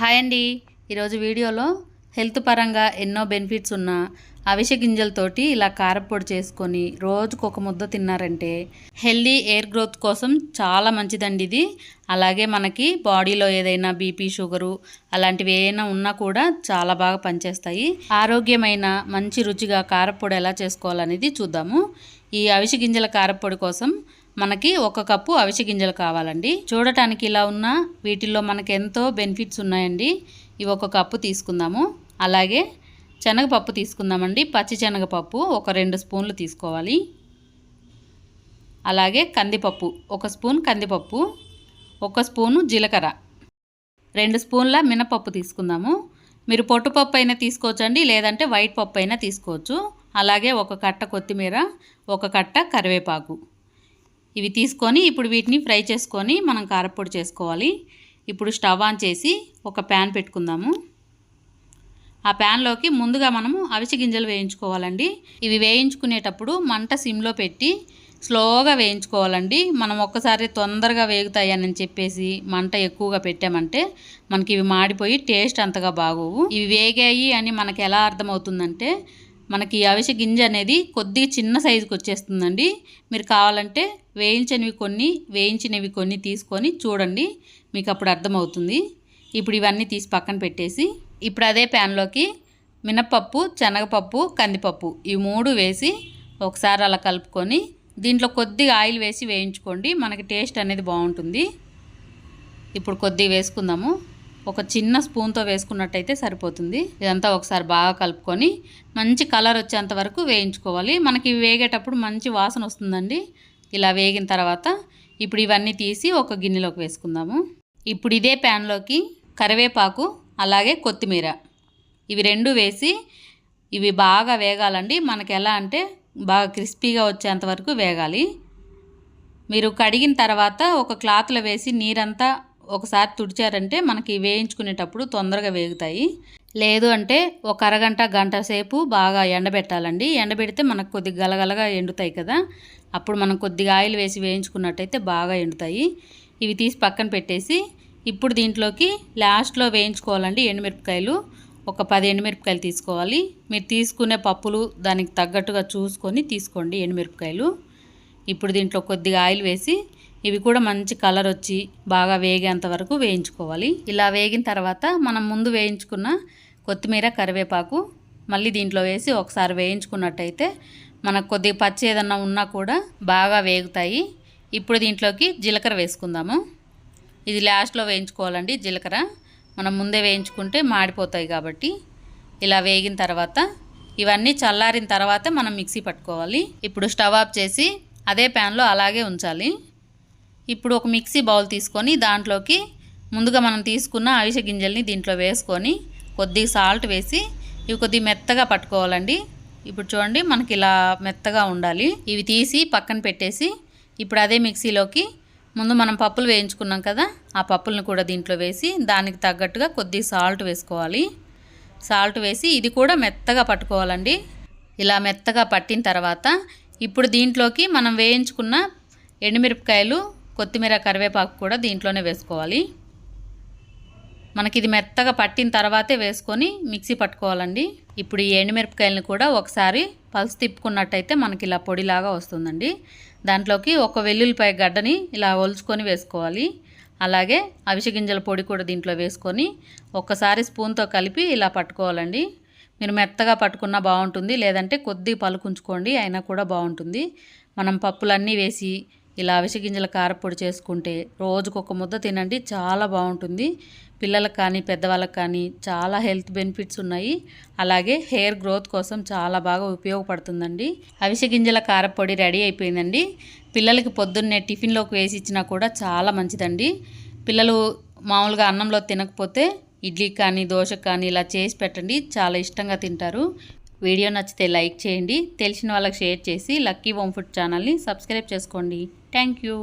Hi అండి. ఈరోజు వీడియోలో హెల్త్ పరంగా ఎన్నో బెనిఫిట్స్ ఉన్న అవిష గింజలతోటి ఇలా కారపొడి చేసుకొని రోజుకు ఒక ముద్ద తిన్నారంటే హెల్దీ ఎయిర్ గ్రోత్ కోసం చాలా మంచిదండి ఇది. అలాగే మనకి బాడీలో ఏదైనా బీపీ షుగరు అలాంటివి ఏమైనా ఉన్నా కూడా చాలా బాగా పనిచేస్తాయి. ఆరోగ్యమైన మంచి రుచిగా కారపొడి ఎలా చేసుకోవాలనేది చూద్దాము. ఈ అవిష గింజల కారపొడి కోసం మనకి ఒక కప్పు అవిసె గింజలు కావాలండి. చూడటానికి ఇలా ఉన్న వీటిల్లో మనకు ఎంతో బెనిఫిట్స్ ఉన్నాయండి. ఇవి ఒక కప్పు తీసుకుందాము. అలాగే శనగపప్పు తీసుకుందామండి. పచ్చి శనగపప్పు ఒక రెండు స్పూన్లు తీసుకోవాలి. అలాగే కందిపప్పు ఒక స్పూన్ కందిపప్పు ఒక స్పూను జీలకర్ర రెండు స్పూన్ల మినపప్పు తీసుకుందాము. మీరు పొట్టుపప్పు అయినా తీసుకోవచ్చండి లేదంటే వైట్ పప్పు అయినా తీసుకోవచ్చు. అలాగే ఒక కట్ట కొత్తిమీర ఒక కట్ట కరివేపాకు. ఇవి తీసుకొని ఇప్పుడు వీటిని ఫ్రై చేసుకొని మనం కారపొడి చేసుకోవాలి. ఇప్పుడు స్టవ్ ఆన్ చేసి ఒక ప్యాన్ పెట్టుకుందాము. ఆ ప్యాన్లోకి ముందుగా మనము అవిసె గింజలు వేయించుకోవాలండి. ఇవి వేయించుకునేటప్పుడు మంట సిమ్లో పెట్టి స్లోగా వేయించుకోవాలండి. మనం ఒక్కసారి తొందరగా వేగుతాయని చెప్పేసి మంట ఎక్కువగా పెట్టామంటే మనకి ఇవి మాడిపోయి టేస్ట్ అంతగా బాగోవు. ఇవి వేగాయి అని మనకి ఎలా అర్థమవుతుందంటే మనకి అవిసె గింజ అనేది కొద్దిగా చిన్న సైజుకి వచ్చేస్తుందండి. మీరు కావాలంటే వేయించినవి కొన్ని వేయించినవి కొన్ని తీసుకొని చూడండి మీకు అప్పుడు అర్థమవుతుంది. ఇప్పుడు ఇవన్నీ తీసి పక్కన పెట్టేసి ఇప్పుడు అదే ప్యాన్లోకి మినప్పప్పు శనగపప్పు కందిపప్పు ఈ మూడు వేసి ఒకసారి అలా కలుపుకొని దీంట్లో కొద్దిగా ఆయిల్ వేసి వేయించుకోండి మనకి టేస్ట్ అనేది బాగుంటుంది. ఇప్పుడు కొద్దిగా వేసుకుందాము. ఒక చిన్న స్పూన్తో వేసుకున్నట్టయితే సరిపోతుంది. ఇదంతా ఒకసారి బాగా కలుపుకొని మంచి కలర్ వచ్చేంత వరకు వేయించుకోవాలి. మనకి వేగేటప్పుడు మంచి వాసన వస్తుందండి. ఇలా వేగిన తర్వాత ఇప్పుడు ఇవన్నీ తీసి ఒక గిన్నెలోకి వేసుకుందాము. ఇప్పుడు ఇదే ప్యాన్లోకి కరివేపాకు అలాగే కొత్తిమీర. ఇవి రెండు వేసి ఇవి బాగా వేగాలండి. మనకి ఎలా అంటే బాగా క్రిస్పీగా వచ్చేంత వరకు వేగాలి. మీరు కడిగిన తర్వాత ఒక క్లాత్లో వేసి నీరంతా ఒకసారి తుడిచారంటే మనకి వేయించుకునేటప్పుడు తొందరగా వేగుతాయి. లేదు అంటే ఒక అరగంట గంట సేపు బాగా ఎండబెట్టాలండి. ఎండబెడితే మనకు కొద్దిగా గలగలగా ఎండుతాయి కదా. అప్పుడు మనం కొద్దిగా ఆయిల్ వేసి వేయించుకున్నట్టయితే బాగా ఎండుతాయి. ఇవి తీసి పక్కన పెట్టేసి ఇప్పుడు దీంట్లోకి లాస్ట్లో వేయించుకోవాలండి ఎండుమిరపకాయలు. ఒక పది ఎండుమిరపకాయలు తీసుకోవాలి. మీరు తీసుకునే పప్పులు దానికి తగ్గట్టుగా చూసుకొని తీసుకోండి ఎండుమిరపకాయలు. ఇప్పుడు దీంట్లో కొద్దిగా ఆయిల్ వేసి ఇవి కూడా మంచి కలర్ వచ్చి బాగా వేగేంత వరకు వేయించుకోవాలి. ఇలా వేగిన తర్వాత మనం ముందు వేయించుకున్న కొత్తిమీర కరివేపాకు మళ్ళీ దీంట్లో వేసి ఒకసారి వేయించుకున్నట్టయితే మనకు కొద్దిగా పచ్చి ఏదన్నా ఉన్నా కూడా బాగా వేగుతాయి. ఇప్పుడు దీంట్లోకి జీలకర్ర వేసుకుందాము. ఇది లాస్ట్లో వేయించుకోవాలండి జీలకర్ర. మనం ముందే వేయించుకుంటే మాడిపోతాయి కాబట్టి ఇలా వేగిన తర్వాత ఇవన్నీ చల్లారిన తర్వాత మనం మిక్సీ పట్టుకోవాలి. ఇప్పుడు స్టవ్ ఆఫ్ చేసి అదే ప్యాన్లో అలాగే ఉంచాలి. ఇప్పుడు ఒక మిక్సీ బౌల్ తీసుకొని దాంట్లోకి ముందుగా మనం తీసుకున్న అవిష గింజల్ని దీంట్లో వేసుకొని కొద్దిగా సాల్ట్ వేసి ఇవి కొద్దిగా మెత్తగా పట్టుకోవాలండి. ఇప్పుడు చూడండి మనకి ఇలా మెత్తగా ఉండాలి. ఇవి తీసి పక్కన పెట్టేసి ఇప్పుడు అదే మిక్సీలోకి ముందు మనం పప్పులు వేయించుకున్నాం కదా ఆ పప్పులను కూడా దీంట్లో వేసి దానికి తగ్గట్టుగా కొద్దిగా సాల్ట్ వేసుకోవాలి. సాల్ట్ వేసి ఇది కూడా మెత్తగా పట్టుకోవాలండి. ఇలా మెత్తగా పట్టిన తర్వాత ఇప్పుడు దీంట్లోకి మనం వేయించుకున్న ఎండుమిరపకాయలు కొత్తిమీర కరివేపాకు కూడా దీంట్లోనే వేసుకోవాలి. మనకి ఇది మెత్తగా పట్టిన తర్వాతే వేసుకొని మిక్సీ పట్టుకోవాలండి. ఇప్పుడు ఈ ఎండుమిరపకాయలను కూడా ఒకసారి పల్స్ తిప్పుకున్నట్టయితే మనకి ఇలా పొడిలాగా వస్తుందండి. దాంట్లోకి ఒక వెల్లుల్లిపాయ గడ్డని ఇలా ఒలుచుకొని వేసుకోవాలి. అలాగే అవిసె గింజల పొడి కూడా దీంట్లో వేసుకొని ఒక్కసారి స్పూన్తో కలిపి ఇలా పట్టుకోవాలండి. మీరు మెత్తగా పట్టుకున్నా బాగుంటుంది లేదంటే కొద్దిగా పలుకుంచుకోండి అయినా కూడా బాగుంటుంది. మనం పప్పులన్నీ వేసి ఇలా అవిసె గింజల కారపొడి చేసుకుంటే రోజుకు ఒక ముద్ద తినండి చాలా బాగుంటుంది. పిల్లలకు కానీ పెద్దవాళ్ళకి కానీ చాలా హెల్త్ బెనిఫిట్స్ ఉన్నాయి. అలాగే హెయిర్ గ్రోత్ కోసం చాలా బాగా ఉపయోగపడుతుందండి. అవిసె గింజల కారపొడి రెడీ అయిపోయిందండి. పిల్లలకి పొద్దున్నే టిఫిన్లోకి వేసి ఇచ్చినా కూడా చాలా మంచిదండి. పిల్లలు మామూలుగా అన్నంలో తినకపోతే ఇడ్లీ కానీ దోశ కానీ ఇలా చేసి పెట్టండి చాలా ఇష్టంగా తింటారు. వీడియో నచ్చితే లైక్ చేయండి తెలిసిన వాళ్ళకి షేర్ చేసి లక్కీ హోమ్ ఫుడ్ ఛానల్ని సబ్స్క్రైబ్ చేసుకోండి. Thank you.